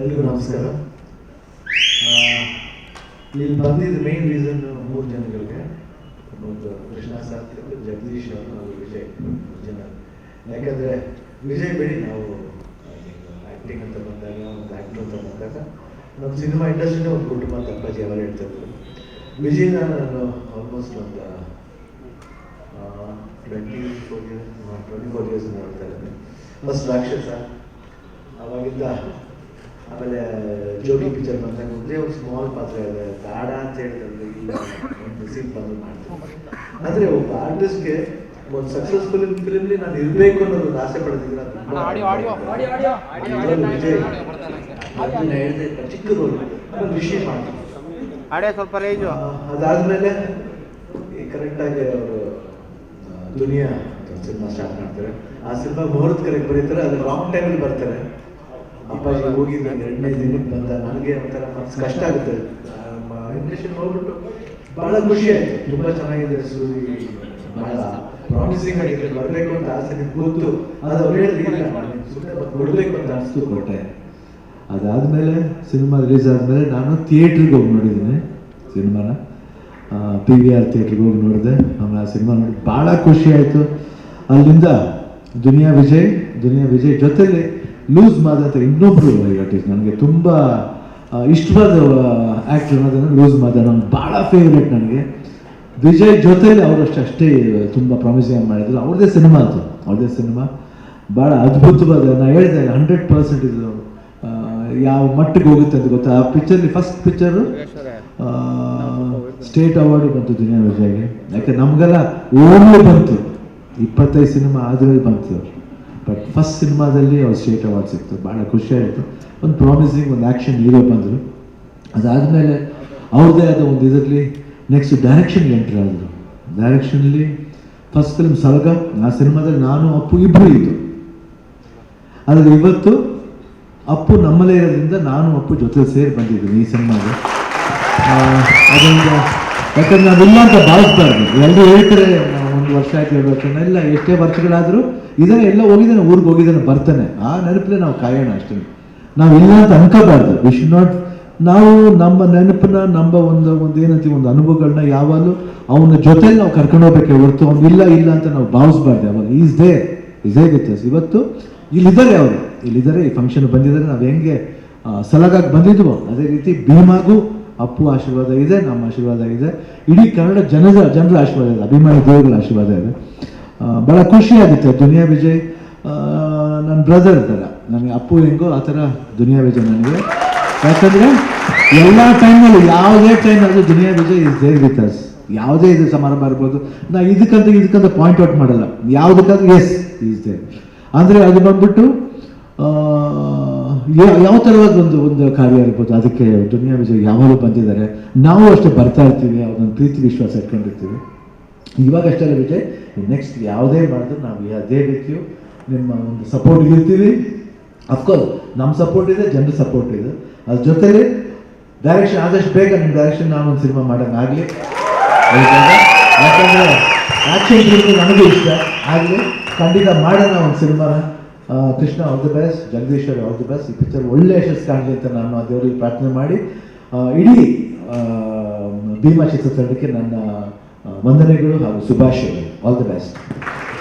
ಎಲ್ರಿಗೂ ನಮಸ್ಕಾರ. ಇಲ್ಲಿ ಬಂದಿದ್ದ ಮೇನ್ ರೀಸನ್ ಮೂರು ಜನಗಳಿಗೆ. ಒಂದು ಕೃಷ್ಣ ಸಾತ್ವಿಕ್ ಜಗದೀಶ್ ಅವರು ವಿಜಯ್. ಜನ. ಯಾಕಂದರೆ ವಿಜಯ್ ಬೇಡಿ, ನಾವು ಆ್ಯಕ್ಟಿಂಗ್ ಅಂತ ಬಂದಾಗ, ಒಂದು ಆ್ಯಕ್ಟರ್ ಅಂತ ಬಂದಾಗ, ನಮ್ಮ ಸಿನಿಮಾ ಇಂಡಸ್ಟ್ರಿನೇ ಒಂದು ಕುಟುಂಬ ಅಂತ ಅಪ್ಪಾಜಿ ಅವರು ಹೇಳ್ತಿದ್ರು ವಿಜಯ್ನ ನಾನು ಆಲ್ಮೋಸ್ಟ್ ಒಂದು twenty four years twenty four years ನೋಡ್ತಾ ಇದ್ದೀನಿ ಫಸ್ಟ್ ರಾಕ್ಷಸ, ಅವಾಗಿಂದ ಆಮೇಲೆ ಜೋಗಿ ಪಿಕ್ಚರ್ ಬಂದಾಗ ಒಂದೇ ಒಂದು ಸ್ಮಾಲ್ ಪಾತ್ರ ಇದೆ ಬೇಡ ಅಂತ ಹೇಳಿದ್ರೆ ಇಲ್ಲ ಒಂದು ಸೀನ್ ಬಂದು ಮಾಡ್ತೀನಿ ಆದರೆ ಒಬ್ಬ ಆರ್ಟಿಸ್ಟ್ಗೆ ಒಂದು ಸಕ್ಸಸ್ಫುಲ್ ಫಿಲ್ಮ್ಲಿ ನಾನು ಇರಬೇಕು ಅನ್ನೋದು ಒಂದು ಆಸೆ ಪಡ್ತಿದ್ರೆ ಅದು ತುಂಬಾ ಆಡಿಯೋ ಆಡಿಯೋ ಆಡಿಯೋ ಆಡಿಯೋ ಅದ್ರಲ್ಲಿ ವಿಜಯ್ ಮೊದ್ಲು ಚಿಕ್ಕ ರೋಲ್ ಆಮೇಲೆ ವಿಷಯ ಮಾಡ್ತೀನಿ ಸ್ವಲ್ಪ ರೇಂಜು ಅದಾದ್ಮೇಲೆ ಕರೆಕ್ಟಾಗಿ ಅವರು ದುನಿಯಾ ಸಿನಿಮಾ ಸ್ಟಾರ್ಟ್ ಮಾಡ್ತಾರೆ ಆ ಸಿನಿಮಾ ಮುಹೂರ್ತ ಕರೆಕ್ಟ್ ಬರೀತಾರೆ ಅದು ರಾಂಗ್ ಟೈಮಲ್ಲಿ ಬರ್ತಾರೆ ಅಪ್ಪಾಜಿ ಹೋಗಿ ನಾನು ಎರಡನೇ ದಿನಕ್ಕೆ ಬಂದ. ನನಗೆ ಒಂಥರ ಮನಸ್ಸು ಕಷ್ಟ ಆಗುತ್ತೆ. ಇಂಡಸ್ಟ್ರಿ ನೋಡ್ಬಿಟ್ಟು ಬಹಳ ಖುಷಿ ಆಯಿತು. ತುಂಬ ಚೆನ್ನಾಗಿದೆ ಸೂರಿ. ಬಹಳ ಪ್ರಾಮಿಸಿಂಗ್ ಆಗಿದೆ ಬರಬೇಕು ಅಂತ ಆಸೆ ನಿಮ್ಗೆ ಗೊತ್ತು. ಅದು ಅವ್ರು ಹೇಳಿದ್ರು ಇಲ್ಲ ಸುಮ್ಮನೆ ಅಂತ ಅನಿಸ್ತು. ಕೊಟ್ಟೆ ಅದಾದಮೇಲೆ ಸಿನಿಮಾ ರಿಲೀಸ್ ಆದಮೇಲೆ ನಾನು ಥಿಯೇಟ್ರಿಗೆ ಹೋಗಿ ನೋಡಿದ್ದೀನಿ ಸಿನಿಮಾನ. ಪಿ ವಿ ಆರ್ ಥಿಯೇಟ್ರಿಗೆ ಹೋಗಿ ನೋಡಿದೆ. ಆಮೇಲೆ ಆ ಸಿನಿಮಾ ನೋಡಿ ಭಾಳ ಖುಷಿ ಆಯಿತು. ಅಲ್ಲಿಂದ ದುನಿಯಾ ವಿಜಯ್ ದುನಿಯಾ ವಿಜಯ್ ಜೊತೆಲಿ ಲೂಸ್ ಮಾದಂತ ಇನ್ನೊಬ್ಬರು ಆರ್ಟಿಸ್ಟ್ ನನಗೆ ತುಂಬ ಇಷ್ಟವಾದ ಆ್ಯಕ್ಟರ್ ಅನ್ನೋದನ್ನು ಲೂಸ್ ಮಾದ ನನ್ನ ಭಾಳ ಫೇವ್ರೇಟ್ ನನಗೆ. ವಿಜಯ್ ಜೊತೆಯಲ್ಲಿ ಅವರಷ್ಟು ಅಷ್ಟೇ, ತುಂಬ ಪ್ರಾಮಿಸಿಂಗ್ ಮಾಡಿದ್ರು. ಅವ್ರದ್ದೇ ಸಿನಿಮಾ ಅದು. ಅವ್ರದೇ ಸಿನಿಮಾ ಭಾಳ ಅದ್ಭುತವಾದ ನಾನು ಹೇಳಿದೆ ಹಂಡ್ರೆಡ್ ಪರ್ಸೆಂಟ್ ಇದು ಯಾವ ಮಟ್ಟಿಗೆ ಹೋಗುತ್ತೆ ಅಂತ ಗೊತ್ತಾ? ಆ ಪಿಕ್ಚರ್ಲಿ ಫಸ್ಟ್ ಪಿಕ್ಚರು ಸ್ಟೇಟ್ ಅವಾರ್ಡು ಬಂತು ದುನಿಯಾ ವಿಜಯ್ಗೆ. ಯಾಕೆ ನಮಗೆಲ್ಲ ಓನ್ಲಿ ಬಂತು. ಇಪ್ಪತ್ತೈದು ಸಿನಿಮಾ ಆದ್ಮೇಲೆ ಬಂತು. ಬಟ್ ಫಸ್ಟ್ ಸಿನಿಮಾದಲ್ಲಿ ಅವ್ರು ಸ್ಟೇಟ್ ಅವಾರ್ಡ್ ಸಿಕ್ತು. ಭಾಳ ಖುಷಿ ಆಯಿತು. ಒಂದು ಪ್ರಾಮಿಸಿಂಗ್ ಒಂದು ಆ್ಯಕ್ಷನ್ ಹೀರೋ ಬಂದರು. ಅದಾದಮೇಲೆ ಅವ್ರದ್ದೇ ಆದ ಒಂದು ಇದರಲ್ಲಿ ನೆಕ್ಸ್ಟ್ ಡೈರೆಕ್ಷನ್ ಎಂಟ್ರಿ ಆದರು. ಡೈರೆಕ್ಷನಲ್ಲಿ ಫಸ್ಟ್ ಫಿಲ್ಮ್ ಸಲಗ ಆ ಸಿನಿಮಾದಲ್ಲಿ ನಾನು, ಅಪ್ಪು ಇಬ್ಬರು ಇದ್ದು ಆದರೆ ಇವತ್ತು ಅಪ್ಪು ನಮ್ಮಲ್ಲೇ ಇರೋದ್ರಿಂದ ನಾನು, ಅಪ್ಪು ಜೊತೆ ಸೇರಿ ಬಂದಿದ್ದೀನಿ ಈ ಸಿನಿಮಾಗೆ ಅದರಿಂದ ಯಾಕಂದ್ರೆ ನಾವಿಲ್ಲ ಅಂತ ಭಾವಿಸ್ಬಾರ್ದು. ಎಲ್ಲರೂ ಹೇಳ್ತಾರೆ ವರ್ಷ ಆಯ್ತು ಎರಡು ಎಲ್ಲ ಎಷ್ಟೇ ವರ್ಷಗಳಾದರೂ ಇದನ್ನ ಎಲ್ಲ ಹೋಗಿದ್ದಾನೆ, ಊರಿಗೆ ಹೋಗಿದ್ದಾನೆ, ಬರ್ತಾನೆ. ಆ ನೆನಪಲ್ಲೇ ನಾವು ಕಾಯೋಣ ಅಷ್ಟೇ. ನಾವು ಇಲ್ಲ ಅಂತ ಅನ್ಕೋಬಾರ್ದು. ವಿ ಶುಡ್ ನಾಟ್ ನಾವು ನಮ್ಮ ನೆನಪನ್ನ, ನಮ್ಮ ಒಂದು ಒಂದು ಏನಂತೀವಿ, ಒಂದು ಅನುಭವಗಳನ್ನ ಯಾವಾಗಲೂ ಅವನ ಜೊತೆಲಿ ನಾವು ಕರ್ಕೊಂಡು ಹೋಗ್ಬೇಕೆ ಹೊರತು ಅವ್ನು ಇಲ್ಲ ಇಲ್ಲ ಅಂತ ನಾವು ಭಾವಿಸ್ಬಾರ್ದು ಯಾವಾಗ. ಈಸ್ ದೇ ಈಸ್ ಹೇ ಗೊತ್ತ ಇವತ್ತು ಇಲ್ಲಿದ್ದಾರೆ ಅವರು. ಇಲ್ಲಿದ್ದಾರೆ, ಈ ಫಂಕ್ಷನ್ ಬಂದಿದ್ದಾರೆ. ನಾವು ಹೆಂಗೆ ಸಲಗಾಗಿ ಬಂದಿದ್ವೋ, ಅದೇ ರೀತಿ ಭೀಮಾಗೂ ಅಪ್ಪು ಆಶೀರ್ವಾದ ಇದೆ, ನಮ್ಮ ಆಶೀರ್ವಾದ ಇದೆ. ಇಡೀ ಕನ್ನಡ ಜನದ ಜನರ ಆಶೀರ್ವಾದ ಇದೆ, ಅಭಿಮಾನಿ ದೇವರುಗಳ ಆಶೀರ್ವಾದ ಇದೆ. ಭಾಳ ಬಹಳ ಖುಷಿ ಆಗುತ್ತೆ ದುನಿಯಾ ವಿಜಯ್. ನನ್ನ ಬ್ರದರ್ ಥರ ನನಗೆ ಅಪ್ಪು ಹೆಂಗೋ ಆ ಥರ ದುನಿಯಾ ವಿಜಯ್ ನನಗೆ. ಯಾಕಂದರೆ ಎಲ್ಲ ಟೈಮಲ್ಲಿ ಯಾವುದೇ ಟೈಮಲ್ಲಿ Duniya Vijay is there with us ಯಾವುದೇ ಇದು ಸಮಾರಂಭ ಇರ್ಬೋದು ನಾ ಇದಕ್ಕಂತ ಇದಕ್ಕಂತ ಪಾಯಿಂಟ್ ಔಟ್ ಮಾಡಲ್ಲ. ಯಾವುದಕ್ಕಂತ ಎಸ್ ಈಸ್ ದೇರ್ ಅಂದರೆ ಅದು ಬಂದ್ಬಿಟ್ಟು ಯಾವ ಥರವಾದ ಒಂದು ಒಂದು ಕಾರ್ಯ ಇರ್ಬೋದು ಅದಕ್ಕೆ ದುನಿಯಾ ವಿಜಯ್ ಯಾವಾಗಲೂ ಬಂದಿದ್ದಾರೆ. ನಾವು ಅಷ್ಟೇ ಬರ್ತಾ ಇರ್ತೀವಿ ಅವ್ರನ್ನ ಪ್ರೀತಿ ವಿಶ್ವಾಸ ಇಟ್ಕೊಂಡಿರ್ತೀವಿ. ಇವಾಗ ಅಷ್ಟೇ ವಿಜಯ್ ನೆಕ್ಸ್ಟ್ ಯಾವುದೇ ಮಾಡಿದ್ರು ನಾವು ಅದೇ ರೀತಿಯು ನಿಮ್ಮ ಒಂದು ಸಪೋರ್ಟ್ ಇರ್ತೀವಿ. ಅಫ್ಕೋರ್ಸ್ ನಮ್ಮ ಸಪೋರ್ಟ್ ಇದೆ, ಜನರ ಸಪೋರ್ಟ್ ಇದೆ. ಅದ್ರ ಜೊತೆಗೆ ಡೈರೆಕ್ಷನ್ ಆದಷ್ಟು ಬೇಗ ನಿಮ್ಮ ಡೈರೆಕ್ಷನ್ ನಾನು ಒಂದು ಸಿನಿಮಾ ಮಾಡೋಕ್ಕಾಗಲಿ ಯಾಕಂದರೆ ಆ್ಯಕ್ಷನ್ ಫಿಲ್ಮ್ ನನಗೂ ಇಷ್ಟ. ಆಗಲಿ, ಖಂಡಿತ ಮಾಡೋಣ ಒಂದು ಸಿನಿಮಾನ Krishna all the best Jagadeeshwar all the best ಈ ಪಿಕ್ಚರ್ ಒಳ್ಳೆ ಯಶಸ್ಸು ಕಾಣಲಿ ಅಂತ ನಾನು ಆ ದೇವರಿಗೆ ಪ್ರಾರ್ಥನೆ ಮಾಡಿ. ಇಡೀ ಭೀಮಾ ಚಿತ್ರತಂಡಕ್ಕೆ ನನ್ನ ವಂದನೆಗಳು ಹಾಗೂ ಶುಭಾಶಯಗಳು. All the best